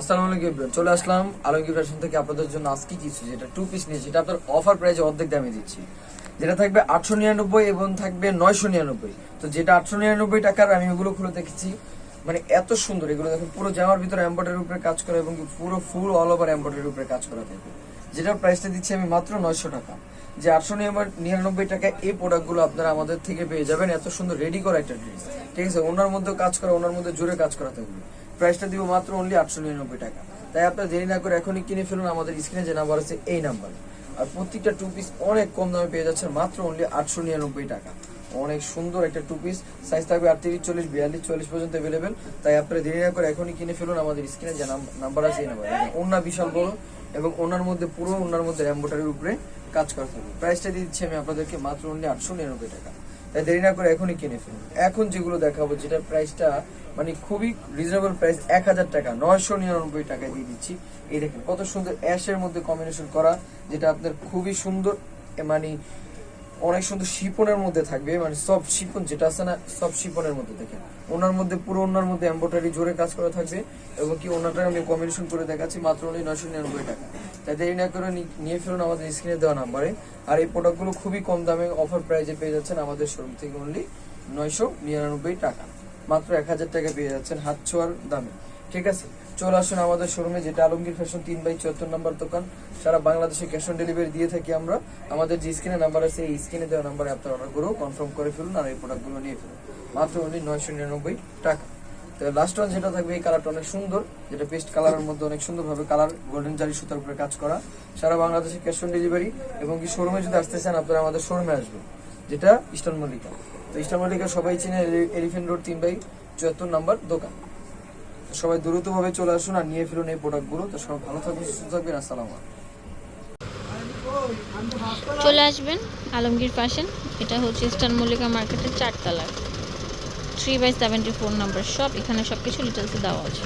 আসসালামু আলাইকুম everyone। চলে আসলাম আলমগীর ফ্যাশন থেকে আপনাদের জন্য আজকে কিছু যেটা টু পিস নিয়েছি এটা আপনার অফার প্রাইসে অর্ধেক দামে দিচ্ছি। যেটা থাকবে আটশো নিরানব্বই এবং থাকবে নয়শো নিরানব্বই। তো যেটা আটশো নিরানব্বই টাকার আমি ওগুলো খুলে দেখেছি। মানে এত সুন্দর, এগুলো দেখুন, পুরো জামার ভিতরে এম্বয়ডারির উপরে কাজ করা এবং পুরো ফুল অল ওভার এম্বয়ডারির উপরে কাজ করা থাকবে। যেটার প্রাইসটা দিচ্ছি আমি মাত্র নয়শো টাকা। যে আটশো নিরানব্বই টাকা এই প্রোডাক্টগুলো আপনারা আমাদের থেকে পেয়ে যাবেন। এত সুন্দর রেডি করা একটা ড্রেস ঠিক আছে, ওনার মধ্যে কাজ করা, ওনার মধ্যে জোরে কাজ করা থাকবে। প্রাইসটা দিব মাত্র অনলি আটশো নিরানব্বই টাকা। তাই আপনারা দেরি না করে এখনই কিনে ফেলুন, আমাদের স্ক্রিনে যে নাম্বার আছে, এই নাম্বার আর প্রত্যেকটা টু পিস অনেক কম দামে পেয়ে যাচ্ছেন, মাত্র অনলি আটশো নিরানব্বই টাকা। অনেক সুন্দর একটা টু পিস সাইজ থাকবে আটত্রিশ, চল্লিশ, বিয়াল্লিশ, চল্লিশ পর্যন্ত অ্যাভেলেবেল তাই আপনারা দেরি না করে এখনই কিনে ফেলুন, আমাদের স্ক্রিনে যে নাম্বার আছে, এই নাম্বার ওনার বিশাল বড় এবং ওনার মধ্যে পুরো ওনার মধ্যে এম্বোটারির উপরে কাজ করা থাকবে। প্রাইসটা দিয়ে দিচ্ছি আমি আপনাদেরকে, মাত্র অনলি আটশো নিরানব্বই টাকা। দেরি না করে এখনই কিনে ফেলুন। এখন যেগুলো দেখাবো যেটা প্রাইসটা মানে খুবই রিজনেবল প্রাইস এক হাজার টাকা, নয়শো নিরানব্বই টাকায় দিয়ে দিচ্ছি। এই দেখেন, কত সুন্দর অ্যাশের মধ্যে কম্বিনেশন করা, যেটা আপনার খুবই সুন্দর মানে অনেক সুন্দর শিপনের মধ্যে থাকবে মানে সব শিপন যেটা আছে না, সব শিপনের মধ্যে দেখেন। ওনার মধ্যে, পুরো ওনার মধ্যে এম্বোটারি জোরে কাজ করা থাকবে, এবং কি ওনাটা আমি কম্বিনেশন করে দেখাচ্ছি, মাত্র নয়শো নিরানব্বই টাকা। তাই দেরি না করে নিয়ে ফেলুন আমাদের স্ক্রিনে দেওয়া নাম্বারে আর এই প্রোডাক্টগুলো খুবই কম দামে অফার প্রাইজে পেয়ে যাচ্ছেন আমাদের শোরুম থেকে অনলি নয়শো নিরানব্বই টাকা। মাত্র এক হাজার টাকা পেয়ে যাচ্ছেন হাত ছোঁয়ার দামে। ঠিক আছে, চলে আসুন আমাদের শোরুমে যেটা আলমগীর ফ্যাশন তিন বাই চুয়াত্তর নম্বর দোকান। সারা বাংলাদেশে ক্যাশ অন ডেলিভারি দিয়ে থাকি আমরা। আমাদের যে স্ক্রিনে নাম্বার আছে, এই স্ক্রিনে দেওয়া নাম্বারে আপনার অর্ডার করেও কনফার্ম করে ফেলুন আর এই প্রোডাক্টগুলো নিয়ে ফেলুন। মাত্র অনলি নয়শো নিরানব্বই টাকা। লাস্ট ওয়ান যেটা থাকবে, এই কালারটা অনেক সুন্দর। যেটা পেস্ট কালারের মধ্যে অনেক সুন্দরভাবে কালার গোল্ডেন জারি সুতার উপরে কাজ করা। সারা বাংলাদেশে ক্যাশ অন ডেলিভারি এবং কি শোরুমে যদি আসতে চান, আপনারা আমাদের শোরুমে আসবেন, যেটা ইস্টার্ন মল্লিকা তো ইস্টার্ন মল্লিকা সবাই চিনে এলিফেন্ট রোড তিন বাই চুয়াত্তর নাম্বার দোকান। সবাই দ্রুতভাবে চলে আসুন আর নিয়ে ফেলুন এই প্রোডাক্টগুলো তো সবাই ভালো থাকবেন, সুস্থ থাকবেন, আসসালামু চলে আসবেন আলমগীর ফ্যাশন এটা হচ্ছে ইস্টার্ন মল্লিকা মার্কেটের চারতলার three by seventy four number সব এখানে সব কিছু ডিটেলসে দেওয়া আছে।